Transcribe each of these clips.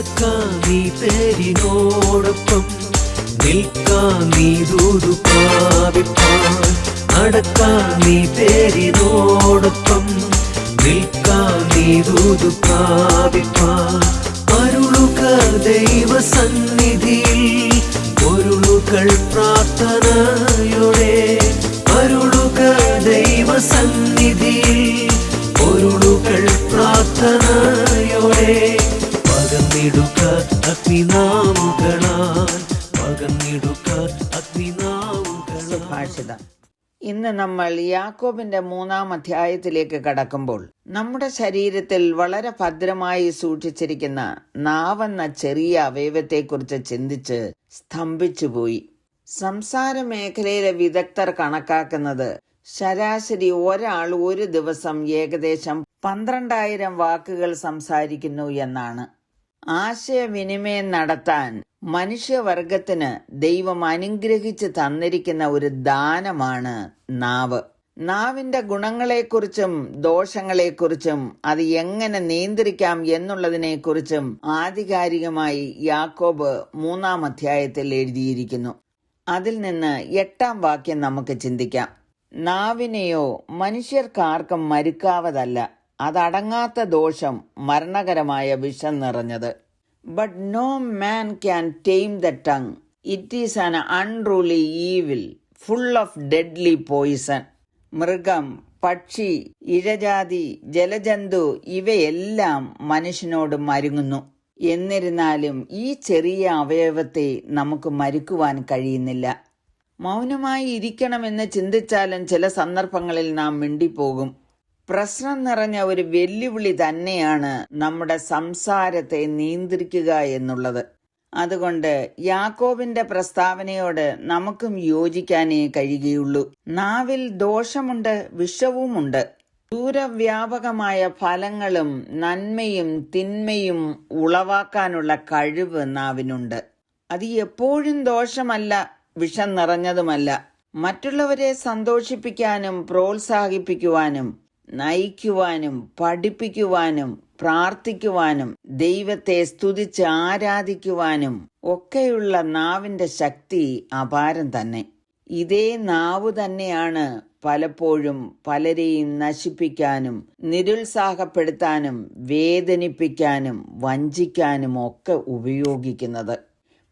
നടക്കാൻ നീ നിൽക്കാൻ നീ ദൂതു പാവിപ്പാൻ നടക്കാൻ നീ പേരിനോടൊപ്പം നിൽക്കാൻ നീ ദൂതു പാവിപ്പാൻ അരുളുക ദൈവസന്നിധിയിൽ പൊരുളുകൾ പ്രാർത്ഥനയോടെ നമ്മൾ യാക്കോബിന്റെ മൂന്നാം അധ്യായത്തിലേക്ക് കടക്കുമ്പോൾ നമ്മുടെ ശരീരത്തിൽ വളരെ ഭദ്രമായി സൂക്ഷിച്ചിരിക്കുന്ന നാവെന്ന ചെറിയ അവയവത്തെക്കുറിച്ച് ചിന്തിച്ച് സ്തംഭിച്ചുപോയി. സംസാര മേഖലയിലെ വിദഗ്ധർ കണക്കാക്കുന്നത് ശരാശരി ഒരാൾ ഒരു ദിവസം ഏകദേശം പന്ത്രണ്ടായിരം വാക്കുകൾ സംസാരിക്കുന്നു എന്നാണ്. ആശയവിനിമയം നടത്താൻ മനുഷ്യവർഗത്തിന് ദൈവം അനുഗ്രഹിച്ച് തന്നിരിക്കുന്ന ഒരു ദാനമാണ് നാവ്. നാവിന്റെ ഗുണങ്ങളെക്കുറിച്ചും ദോഷങ്ങളെക്കുറിച്ചും അത് എങ്ങനെ നിയന്ത്രിക്കാം എന്നുള്ളതിനെക്കുറിച്ചും ആധികാരികമായി യാക്കോബ് മൂന്നാം അധ്യായത്തിൽ എഴുതിയിരിക്കുന്നു. അതിൽ നിന്ന് എട്ടാം വാക്യം നമുക്ക് ചിന്തിക്കാം. നാവിനെയോ മനുഷ്യർക്കാർക്കും മരുക്കാവതല്ല. അതടങ്ങാത്ത ദോഷം മരണകരമായ വിഷം നിറഞ്ഞത്. But no man can tame the tongue it is an unruly evil full of deadly poison മൃഗം പക്ഷി ഇഴജാതി ജലജന്തു ഇവയെല്ലാം മനുഷ്യനോട് മരുങ്ങുന്നു. എന്നിരുന്നാലും ഈ ചെറിയ അവയവത്തെ നമുക്ക് മരുക്കുവാൻ കഴിയുന്നില്ല. മൗനമായി ഇരിക്കണമെന്ന് ചിന്തിച്ചാലും ചില സന്ദർഭങ്ങളിൽ നാം മിണ്ടിപ്പോകും. പ്രശ്നം നിറഞ്ഞ ഒരു വെല്ലുവിളി തന്നെയാണ് നമ്മുടെ സംസാരത്തെ നിയന്ത്രിക്കുക എന്നുള്ളത്. അതുകൊണ്ട് യാക്കോബിന്റെ പ്രസ്താവനയോട് നമുക്കും യോജിക്കാനേ കഴിയുകയുള്ളൂ. നാവിൽ ദോഷമുണ്ട് വിഷവുമുണ്ട്. ദൂരവ്യാപകമായ ഫലങ്ങളും നന്മയും തിന്മയും ഉളവാക്കാനുള്ള കഴിവ് നാവിനുണ്ട്. അത് എപ്പോഴും ദോഷമല്ല വിഷം നിറഞ്ഞതുമല്ല. മറ്റുള്ളവരെ സന്തോഷിപ്പിക്കാനും പ്രോത്സാഹിപ്പിക്കുവാനും നയിക്കുവാനും പഠിപ്പിക്കുവാനും പ്രാർത്ഥിക്കുവാനും ദൈവത്തെ സ്തുതിച്ച് ആരാധിക്കുവാനും ഒക്കെയുള്ള നാവിന്റെ ശക്തി അപാരം തന്നെ. ഇതേ നാവ് തന്നെയാണ് പലപ്പോഴും പലരെയും നശിപ്പിക്കാനും നിരുത്സാഹപ്പെടുത്താനും വേദനിപ്പിക്കാനും വഞ്ചിക്കാനും ഒക്കെ ഉപയോഗിക്കുന്നത്.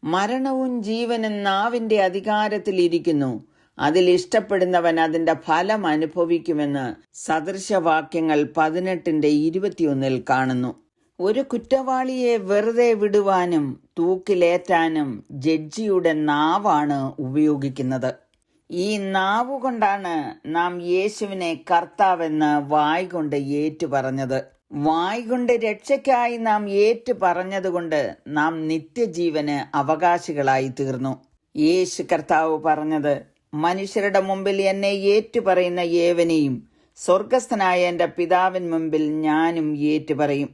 മരണവും ജീവനും നാവിന്റെ അധികാരത്തിലിരിക്കുന്നു അതിൽ ഇഷ്ടപ്പെടുന്നവൻ അതിന്റെ ഫലം അനുഭവിക്കുമെന്ന് സദൃശവാക്യങ്ങൾ പതിനെട്ടിന്റെ ഇരുപത്തിയൊന്നിൽ കാണുന്നു. ഒരു കുറ്റവാളിയെ വെറുതെ വിടുവാനും തൂക്കിലേറ്റാനും ജഡ്ജിയുടെ നാവാണ് ഉപയോഗിക്കുന്നത്. ഈ നാവുകൊണ്ടാണ് നാം യേശുവിനെ കർത്താവെന്ന് വായ് കൊണ്ട് ഏറ്റു പറഞ്ഞത് വായ് കൊണ്ട് രക്ഷയ്ക്കായി നാം ഏറ്റു പറഞ്ഞതുകൊണ്ട് നാം നിത്യജീവന് അവകാശികളായി തീർന്നു. യേശു കർത്താവ് പറഞ്ഞത് മനുഷ്യരുടെ മുമ്പിൽ എന്നെ ഏറ്റുപറയുന്ന ഏവനെയും സ്വർഗസ്ഥനായ എന്റെ പിതാവിൻ മുമ്പിൽ ഞാനും ഏറ്റുപറയും.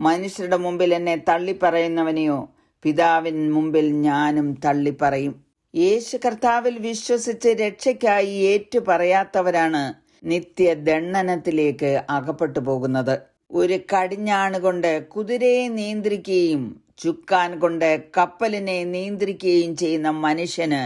മനുഷ്യരുടെ മുമ്പിൽ എന്നെ തള്ളിപ്പറയുന്നവനെയോ പിതാവിൻ മുമ്പിൽ ഞാനും തള്ളിപ്പറയും. യേശു കർത്താവിൽ വിശ്വസിച്ച് രക്ഷയ്ക്കായി ഏറ്റുപറയാത്തവരാണ് നിത്യദണ്ഡനത്തിലേക്ക് അകപ്പെട്ടു പോകുന്നത്. ഒരു കടിഞ്ഞാണ് കൊണ്ട് കുതിരയെ നിയന്ത്രിക്കുകയും ചുക്കാൻ കൊണ്ട് കപ്പലിനെ നിയന്ത്രിക്കുകയും ചെയ്യുന്ന മനുഷ്യന്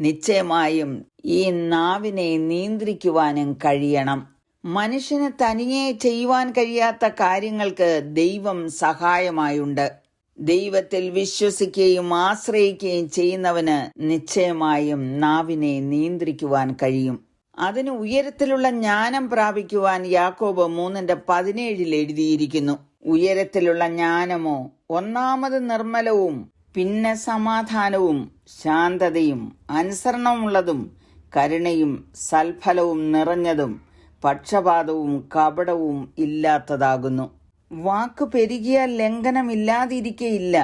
നിശ്ചയമായും ഈ നാവിനെ നിയന്ത്രിക്കുവാനും കഴിയണം. മനുഷ്യന് തനിയെ ചെയ്യുവാൻ കഴിയാത്ത കാര്യങ്ങൾക്ക് ദൈവം സഹായമായുണ്ട്. ദൈവത്തിൽ വിശ്വസിക്കുകയും ആശ്രയിക്കുകയും ചെയ്യുന്നവന് നിശ്ചയമായും നാവിനെ നിയന്ത്രിക്കുവാൻ കഴിയും. അതിന് ഉയരത്തിലുള്ള ജ്ഞാനം പ്രാപിക്കുവാൻ യാക്കോബ് മൂന്നിന്റെ പതിനേഴിൽ എഴുതിയിരിക്കുന്നു. ഉയരത്തിലുള്ള ജ്ഞാനമോ ഒന്നാമത് നിർമ്മലവും പിന്നെ സമാധാനവും ശാന്തതയും അനുസരണമുള്ളതും കരുണയും സൽഫലവും നിറഞ്ഞതും പക്ഷപാതവും കപടവും ഇല്ലാത്തതാകുന്നു. വാക്ക് പെരുകിയാൽ ലംഘനമില്ലാതിരിക്കയില്ല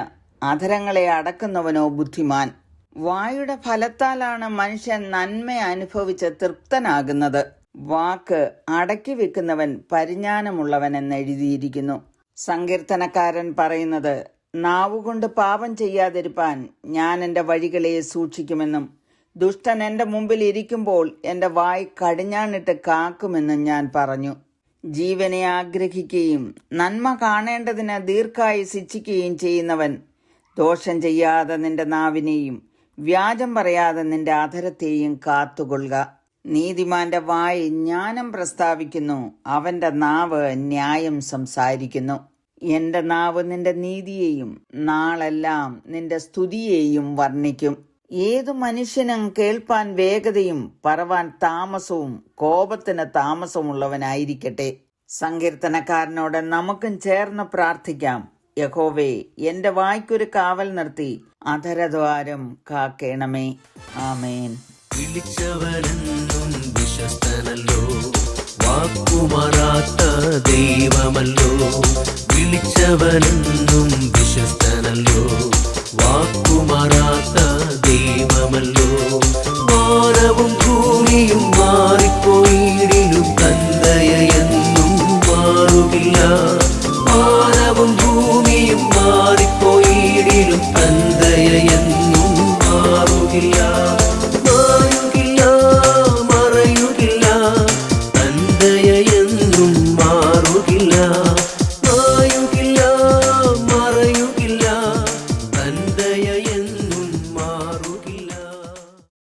അധരങ്ങളെ അടക്കുന്നവനോ ബുദ്ധിമാൻ. വായുടെ ഫലത്താലാണ് മനുഷ്യൻ നന്മ അനുഭവിച്ച് തൃപ്തനാകുന്നത്. വാക്ക് അടക്കി വെക്കുന്നവൻ പരിജ്ഞാനമുള്ളവൻ എന്നെഴുതിയിരിക്കുന്നു സങ്കീർത്തനക്കാരൻ പറയുന്നത് നാവുകൊണ്ട് പാപം ചെയ്യാതിരുപ്പാൻ ഞാൻ എന്റെ വഴികളെ സൂക്ഷിക്കുമെന്നും ദുഷ്ടൻ എന്റെ മുമ്പിൽ ഇരിക്കുമ്പോൾ എന്റെ വായ് കടിഞ്ഞാണിട്ട് കാക്കുമെന്നും ഞാൻ പറഞ്ഞു. ജീവനെ ആഗ്രഹിക്കുകയും നന്മ കാണേണ്ടതിന് ദീർഘായി ശിക്ഷിക്കുകയും ചെയ്യുന്നവൻ ദോഷം ചെയ്യാതെ നിന്റെ നാവിനെയും വ്യാജം പറയാതെ നിന്റെ അധരത്തെയും കാത്തുകൊള്ളുക. നീതിമാന്റെ വായ് ജ്ഞാനം പ്രസ്താവിക്കുന്നു അവന്റെ നാവ് ന്യായം സംസാരിക്കുന്നു. എന്റെ നാവ് നിന്റെ നീതിയെയും നാളെല്ലാം നിന്റെ സ്തുതിയെയും വർണിക്കും. ഏതു മനുഷ്യനും കേൾപ്പാൻ വേഗതയും പറവാൻ താമസവും കോപത്തിന് താമസമുള്ളവനായിരിക്കട്ടെ. സങ്കീർത്തനക്കാരനോട് നമുക്കും ചേർന്ന് പ്രാർത്ഥിക്കാം. യഹോവേ എന്റെ വായ്ക്കൊരു കാവൽ നിർത്തി അധരദ്വാരം കാക്കേണമേ. ആമേൻ. വിളിച്ചവരെന്നും വിശ്വസ്തനല്ലോ. വാക്കുമാറാത്ത ദൈവമല്ലോ. വിളിച്ചവനെന്നും വിശ്വസ്തനല്ലോ. വാക്കുമാറാത്ത ദൈവമല്ലോ. മാനവും ഭൂമിയും മാറിപ്പോയിടിലും തന്തയെന്നും മാറുകില്ല. മാനവും ഭൂമിയും മാറിപ്പോയിടിലും തന്തയെന്നും മാറുകില്ല.